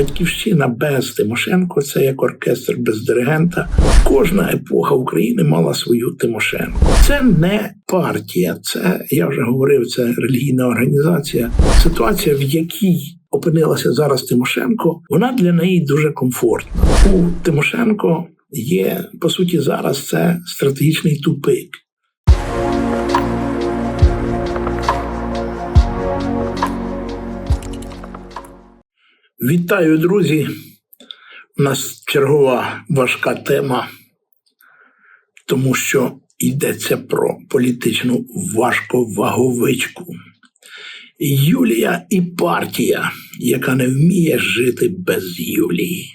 Батьківщина без Тимошенко це як оркестр без диригента. Кожна епоха України мала свою Тимошенко. Це не партія, це я вже говорив, це релігійна організація. Ситуація, в якій опинилася зараз Тимошенко, вона для неї дуже комфортна. У Тимошенко є по суті зараз це стратегічний тупик. Вітаю, друзі! У нас чергова важка тема, тому що йдеться про політичну важковаговичку. Юлія і партія, яка не вміє жити без Юлії.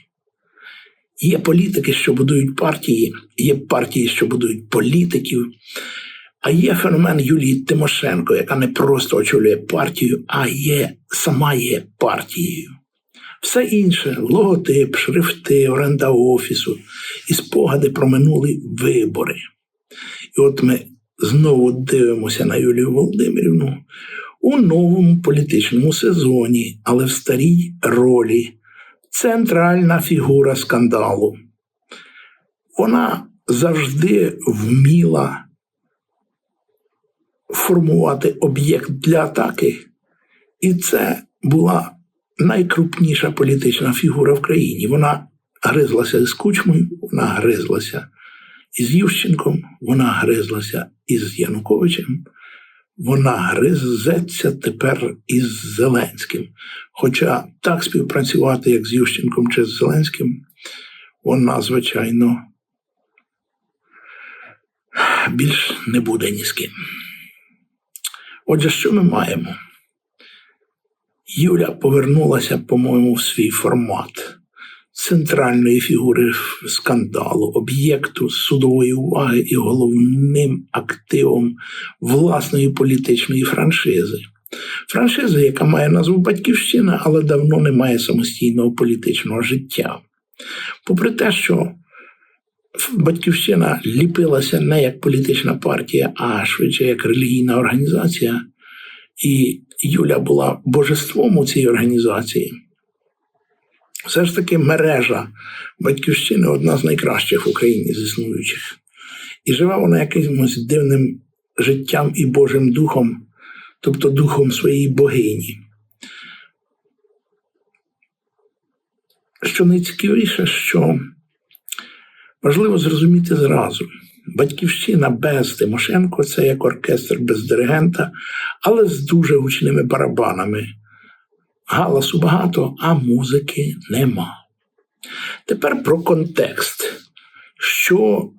Є політики, що будують партії, є партії, що будують політиків. А є феномен Юлії Тимошенко, яка не просто очолює партію, а є сама є партією. Все інше логотип, шрифти, оренда офісу і спогади про минулі вибори. І от ми знову дивимося на Юлію Володимирівну у новому політичному сезоні, але в старій ролі. Центральна фігура скандалу. Вона завжди вміла формувати об'єкт для атаки, і це була найкрупніша політична фігура в країні. Вона гризлася з кучмою, вона гризлася із Ющенком, вона гризлася із Януковичем, вона гризеться тепер із Зеленським. Хоча так співпрацювати, як з Ющенком чи з Зеленським, вона, звичайно, більш не буде ні з ким. Отже, що ми маємо? Юля повернулася, по-моєму, в свій формат центральної фігури скандалу, об'єкту судової уваги і головним активом власної політичної франшизи. Франшиза, яка має назву Батьківщина, але давно не має самостійного політичного життя. Попри те, що Батьківщина ліпилася не як політична партія, а швидше як релігійна організація, і Юля була божеством у цій організації. Все ж таки мережа Батьківщини одна з найкращих в Україні з існуючих. І живе вона якимось дивним життям і Божим духом, тобто духом своєї богині. Що найцікавіше, що важливо зрозуміти зразу. Батьківщина без Тимошенко це як оркестр без диригента, але з дуже гучними барабанами. Галасу багато, а музики нема. Тепер про контекст. Що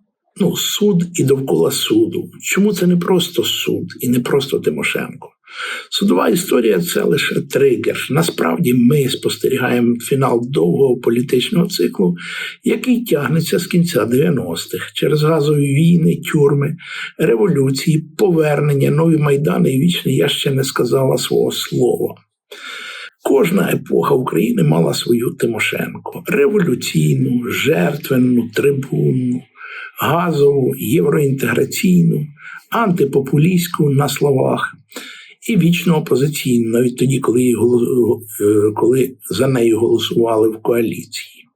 ну, суд і довкола суду. Чому це не просто суд і не просто Тимошенко? Судова історія це лише тригер. Насправді ми спостерігаємо фінал довгого політичного циклу, який тягнеться з кінця 90-х через газові війни, тюрми, революції, повернення, нові майдани і вічне я ще не сказала свого слова. Кожна епоха України мала свою Тимошенко: революційну, жертвенну, трибунну, газову, євроінтеграційну, антипопулістську на словах і вічно опозиційну, навіть тоді, коли е, коли за нею голосували в коаліції.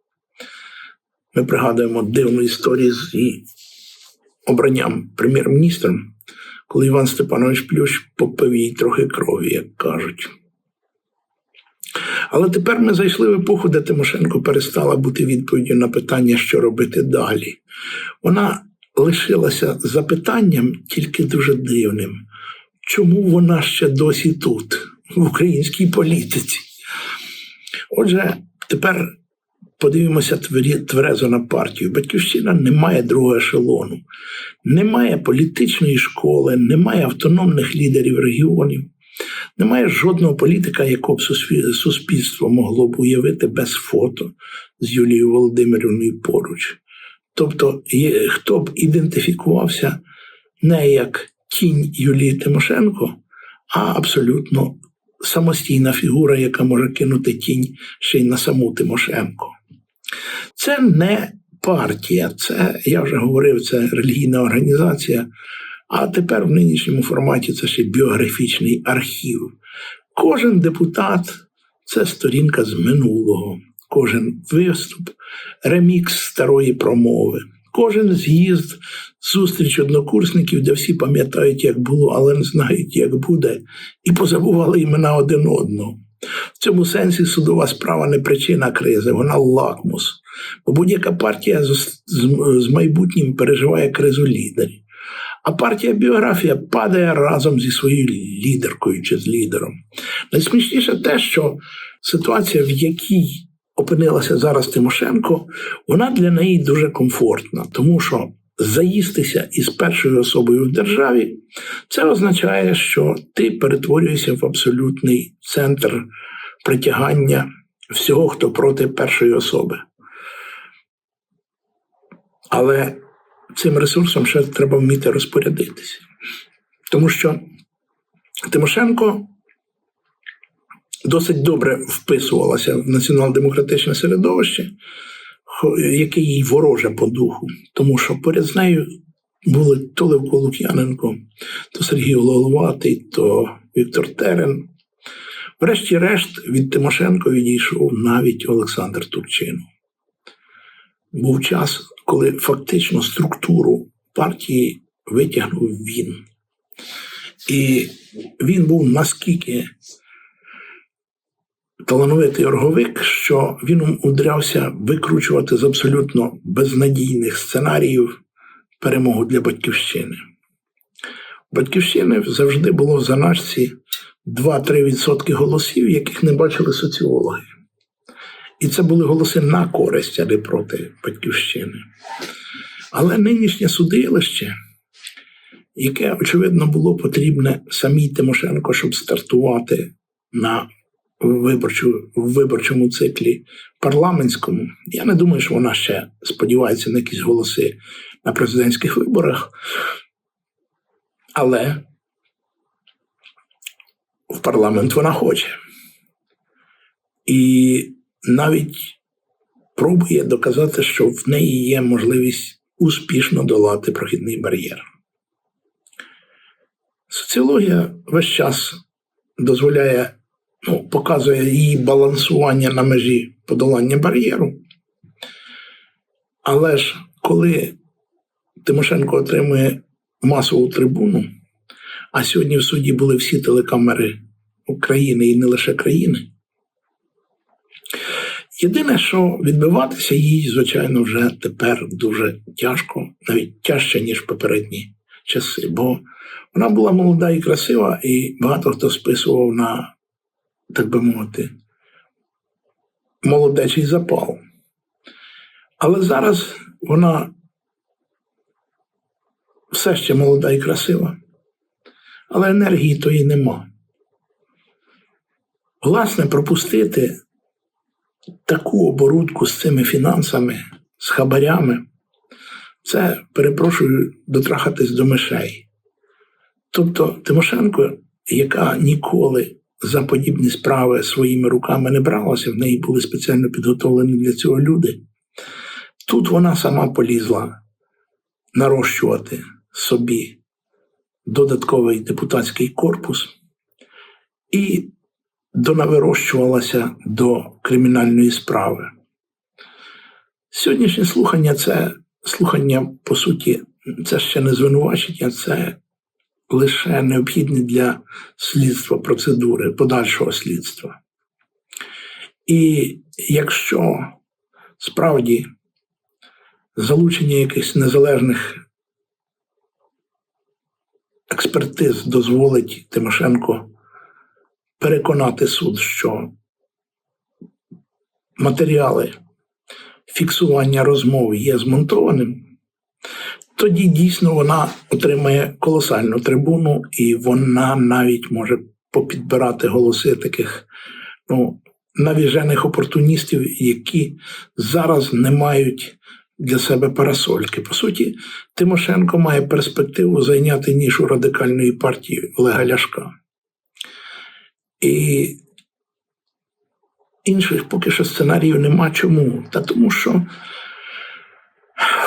Ми пригадуємо дивну історію з її обранням прем'єр-міністром, коли Іван Степанович Плющ попив їй трохи крові, як кажуть. Але тепер ми зайшли в епоху, де Тимошенко перестала бути відповіддю на питання, що робити далі. Вона лишилася запитанням тільки дуже дивним. Чому вона ще досі тут, в українській політиці? Отже, тепер подивимося тверезо на партію. Батьківщина не має другого ешелону, немає політичної школи, немає автономних лідерів регіонів. Немає жодного політика, якого б суспільство могло б уявити без фото з Юлією Володимирівною поруч. Тобто, хто б ідентифікувався не як тінь Юлії Тимошенко, а абсолютно самостійна фігура, яка може кинути тінь ще й на саму Тимошенко. Це не партія, це я вже говорив, це релігійна організація. А тепер в нинішньому форматі це ще біографічний архів. Кожен депутат це сторінка з минулого. кожен виступ, ремікс старої промови, кожен з'їзд, зустріч однокурсників, де всі пам'ятають, як було, але не знають, як буде, і позабували імена один одного. В цьому сенсі судова справа не причина кризи, вона лакмус. Бо будь-яка партія з, майбутнім переживає кризу лідерів. А партія біографія падає разом зі своєю лідеркою чи з лідером. Найсмішніше те, що ситуація, в якій опинилася зараз Тимошенко, вона для неї дуже комфортна, тому що заїстися із першою особою в державі, це означає, що ти перетворюєшся в абсолютний центр притягання всього, хто проти першої особи. Але цим ресурсом ще треба вміти розпорядитися. Тому що Тимошенко досить добре вписувалася в націонал-демократичне середовище, яке їй вороже по духу, тому що поряд з нею були то Левко Лук'яненко, то Сергій Головатий, то Віктор Терен. Врешті-решт від Тимошенко відійшов навіть Олександр Турчинов. Був час, коли фактично структуру партії витягнув він. І він був наскільки талановитий орговик, що він умудрявся викручувати з абсолютно безнадійних сценаріїв перемогу для батьківщини. Батьківщини завжди було в заначці 2-3% голосів, яких не бачили соціологи. І це були голоси на користь, а не проти батьківщини. Але нинішнє судилище, яке, очевидно, було потрібне самій Тимошенко, щоб стартувати на виборчу, в виборчому циклі парламентському, я не думаю, що вона ще сподівається на якісь голоси на президентських виборах. Але в парламент вона хоче. І навіть пробує доказати, що в неї є можливість успішно долати прохідний бар'єр. Соціологія весь час дозволяє, ну, показує її балансування на межі подолання бар'єру. Але ж коли Тимошенко отримує масову трибуну, а сьогодні в суді були всі телекамери України і не лише країни. Єдине, що відбиватися їй, звичайно, вже тепер дуже тяжко, навіть тяжче, ніж попередні часи, бо вона була молода і красива, і багато хто списував на, так би мовити, молодечий запал. Але зараз вона все ще молода і красива, але енергії тої нема. Власне, пропустити таку оборудку з цими фінансами, з хабарями, це, перепрошую, дотрахатись до мишей. Тобто Тимошенко, яка ніколи за подібні справи своїми руками не бралася, в неї були спеціально підготовлені для цього люди. Тут вона сама полізла нарощувати собі додатковий депутатський корпус і донавирощувалася до кримінальної справи. Сьогоднішнє слухання це слухання, по суті, це ще не звинувачення, це лише необхідні для слідства процедури, подальшого слідства. І якщо справді залучення якихось незалежних експертиз дозволить Тимошенко переконати суд, що матеріали фіксування розмови є змонтованим, тоді дійсно вона отримає колосальну трибуну, і вона навіть може попідбирати голоси таких ну, навіжених опортуністів, які зараз не мають для себе парасольки. По суті, Тимошенко має перспективу зайняти нішу радикальної партії Олега Ляшка. І інших поки що сценаріїв нема чому. Та тому що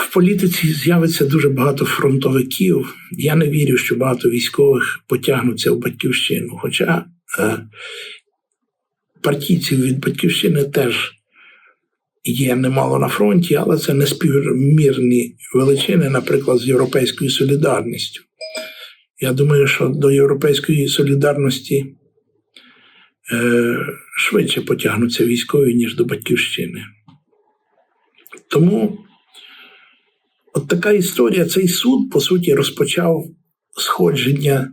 в політиці з'явиться дуже багато фронтовиків. Я не вірю, що багато військових потягнуться в батьківщину. Хоча е, партійців від батьківщини теж є немало на фронті, але це не співмірні величини, наприклад, з європейською солідарністю. Я думаю, що до європейської солідарності е, швидше потягнуться військові, ніж до батьківщини. Тому от така історія, цей суд, по суті, розпочав сходження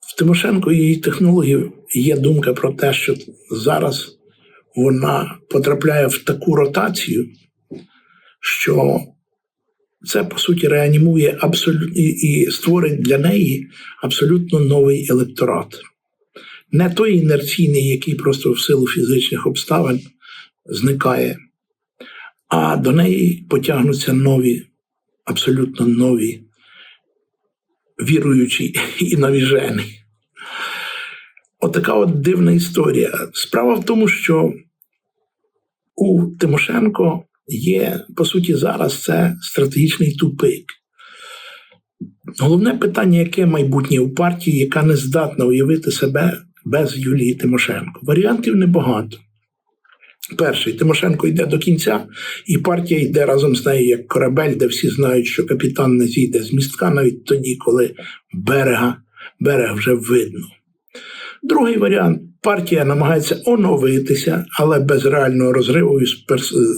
в Тимошенко і її технологів є думка про те, що зараз вона потрапляє в таку ротацію, що це по суті реанімує абсолютно і, створить для неї абсолютно новий електорат. Не той інерційний, який просто в силу фізичних обставин зникає, а до неї потягнуться нові, абсолютно нові, віруючі і навіжені. Отака от дивна історія. Справа в тому, що у Тимошенко є, по суті, зараз це стратегічний тупик. Головне питання, яке майбутнє у партії, яка не здатна уявити себе без Юлії Тимошенко. Варіантів небагато. Перший Тимошенко йде до кінця, і партія йде разом з нею як корабель, де всі знають, що капітан не зійде з містка навіть тоді, коли берега, берег вже видно. Другий варіант партія намагається оновитися, але без реального розриву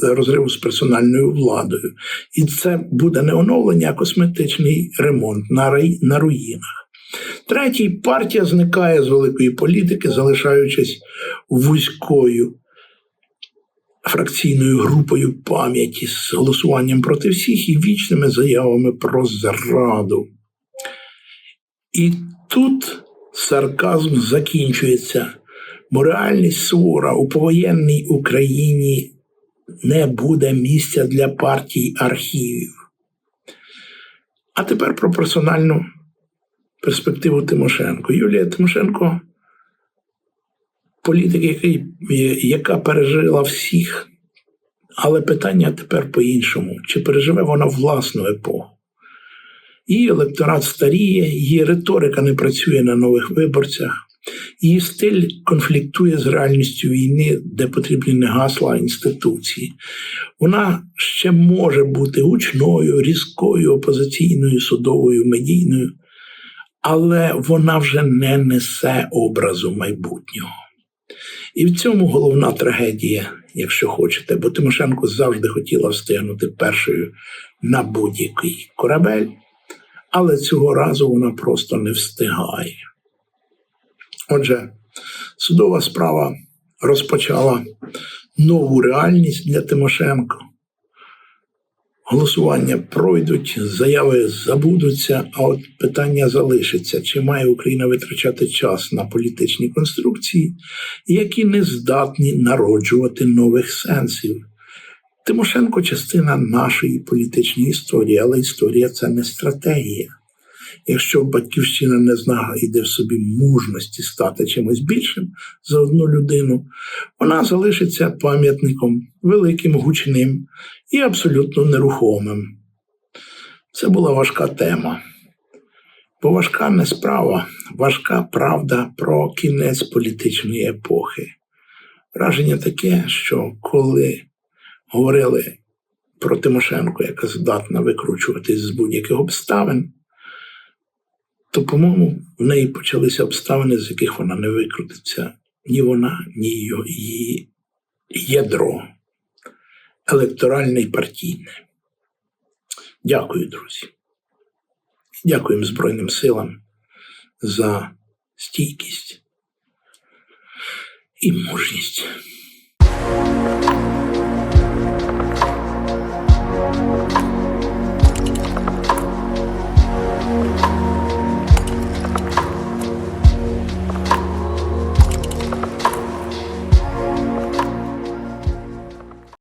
розриву з персональною владою. І це буде не оновлення, а косметичний ремонт на руїнах. Третій партія зникає з великої політики, залишаючись вузькою фракційною групою пам'яті з голосуванням проти всіх і вічними заявами про зраду. І тут сарказм закінчується, бо реальність сувора у повоєнній Україні не буде місця для партій архівів. А тепер про персональну перспективу Тимошенко. Юлія Тимошенко політик, який, яка пережила всіх. Але питання тепер по-іншому: чи переживе вона власну епоху? Її електорат старіє, її риторика не працює на нових виборцях, її стиль конфліктує з реальністю війни, де потрібні не гасла а інституції. Вона ще може бути гучною, різкою, опозиційною, судовою, медійною, але вона вже не несе образу майбутнього. І в цьому головна трагедія, якщо хочете, бо Тимошенко завжди хотіла встигнути першою на будь-який корабель, але цього разу вона просто не встигає. Отже, судова справа розпочала нову реальність для Тимошенко. Голосування пройдуть, заяви забудуться, а от питання залишиться: чи має Україна витрачати час на політичні конструкції, які не здатні народжувати нових сенсів? Тимошенко частина нашої політичної історії, але історія це не стратегія. Якщо батьківщина не знайде в собі мужності стати чимось більшим за одну людину, вона залишиться пам'ятником великим, гучним і абсолютно нерухомим. Це була важка тема. Бо важка не справа, важка правда про кінець політичної епохи. Враження таке, що коли говорили про Тимошенко, яка здатна викручуватись з будь-яких обставин, то, по-моєму, в неї почалися обставини, з яких вона не викрутиться. Ні вона, ні її ядро електоральне і партійне. Дякую, друзі. Дякуємо Збройним силам за стійкість і мужність.